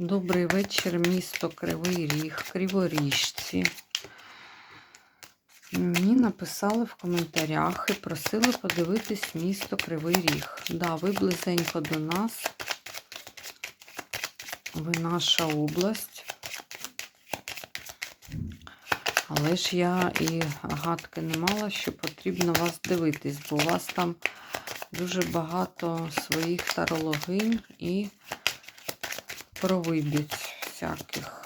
Добрий вечір, місто Кривий Ріг, Криворіжці. Мені написали в коментарях і просили подивитись місто Кривий Ріг. Да, ви близенько до нас. Ви наша область. Але ж я і гадки не мала, що потрібно вас дивитись, бо у вас там дуже багато своїх тарологинь і провидиць всяких.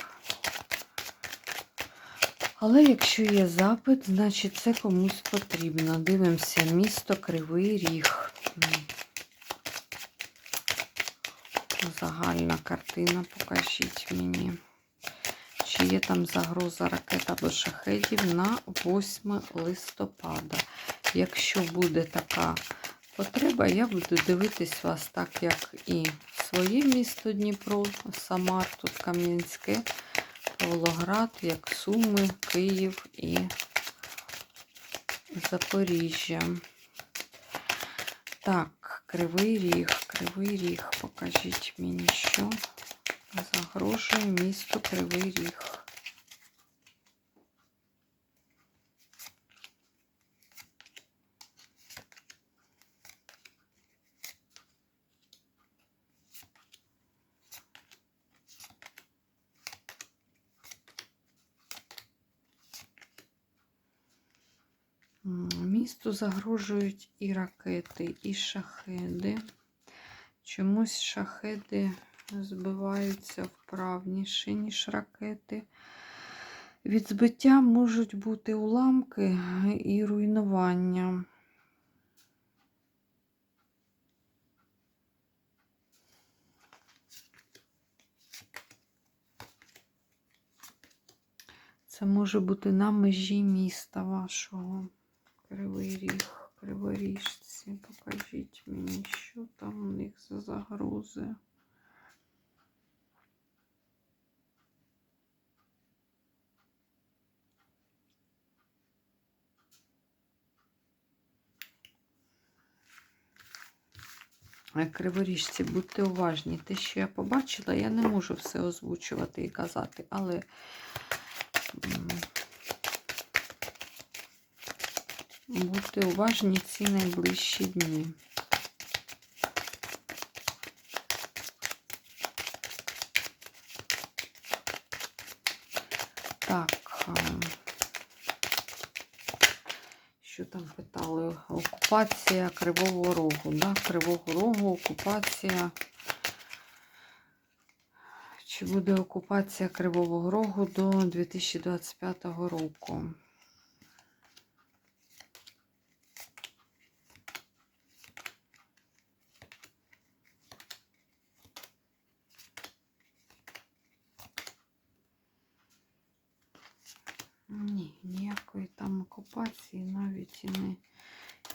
Але якщо є запит, значить це комусь потрібно. Дивимося, місто Кривий Ріг. Загальна картина, покажіть мені. Чи є там загроза ракет або шахедів на 8 листопада. Якщо буде така потреба, я буду дивитись вас так, як і своє місто Дніпро, Самар, тут Кам'янське, Павлоград, як Суми, Київ і Запоріжжя. Так, Кривий Ріг, Кривий Ріг, покажіть мені, що загрожує місту Кривий Ріг. Місту загрожують і ракети, і шахеди. Чомусь шахеди збиваються вправніше, ніж ракети. Від збиття можуть бути уламки і руйнування. Це може бути на межі міста вашого. Кривий ріг, криворіжці. Покажіть мені, що там у них за загрози. Криворіжці, будьте уважні. Те, що я побачила, я не можу все озвучувати і казати, але Будьте уважні ці найближчі дні. Так, що там питали? Окупація Кривого Рогу, да? Кривого Рогу, окупація. Чи буде окупація Кривого Рогу до 2025 року? Ні, ніякої там окупації навіть і не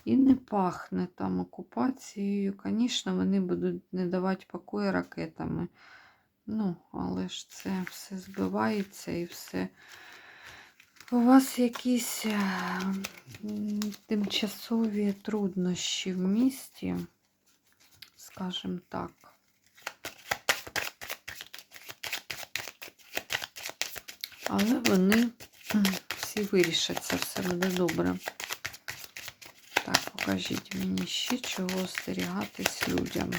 і не пахне там окупацією. Звісно, вони будуть не давати покою ракетами. Ну, але ж це все збивається і все. У вас якісь е, тимчасові труднощі в місті, скажімо так. Але вони всі вирішаться, все буде добре. Так, покажіть мені ще, чого остерігатись людям.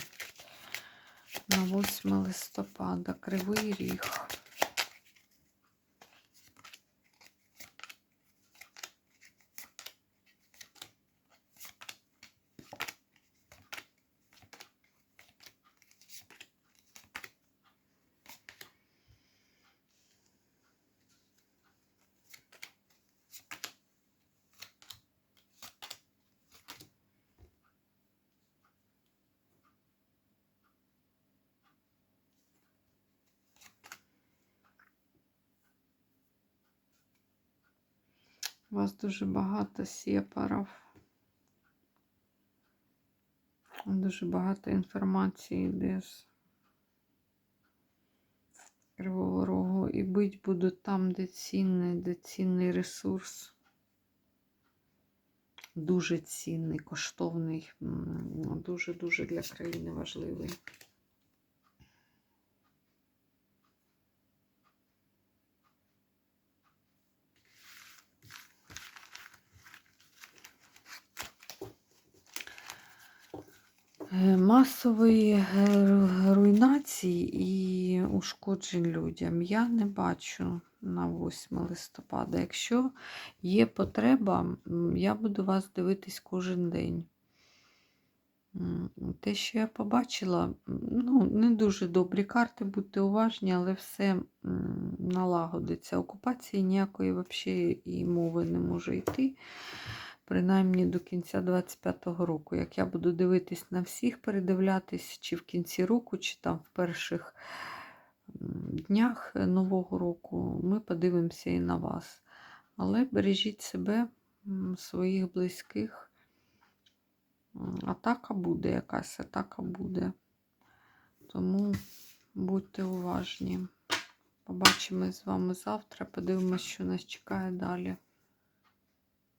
На 8 листопада, Кривий Ріг. У вас дуже багато сепарів. Дуже багато інформації йде з Кривого Рогу. І бить будуть там, де цінний, де цінний ресурс. Дуже цінний, коштовний, дуже-дуже для країни важливий. Масової е, руйнації і ушкоджень людям я не бачу на 8 листопада. Якщо є потреба, я буду вас дивитись кожен день. Те, що я побачила, ну, не дуже добрі карти, будьте уважні, але все налагодиться. Окупації ніякої взагалі і мови не може йти, принаймні до кінця 25-го року. Як я буду дивитись на всіх, передивлятись, чи в кінці року, чи там в перших днях Нового року, ми подивимося і на вас. Але бережіть себе, своїх близьких. Атака буде, якась атака буде. Тому будьте уважні. Побачимось з вами завтра. Подивимось, що нас чекає далі.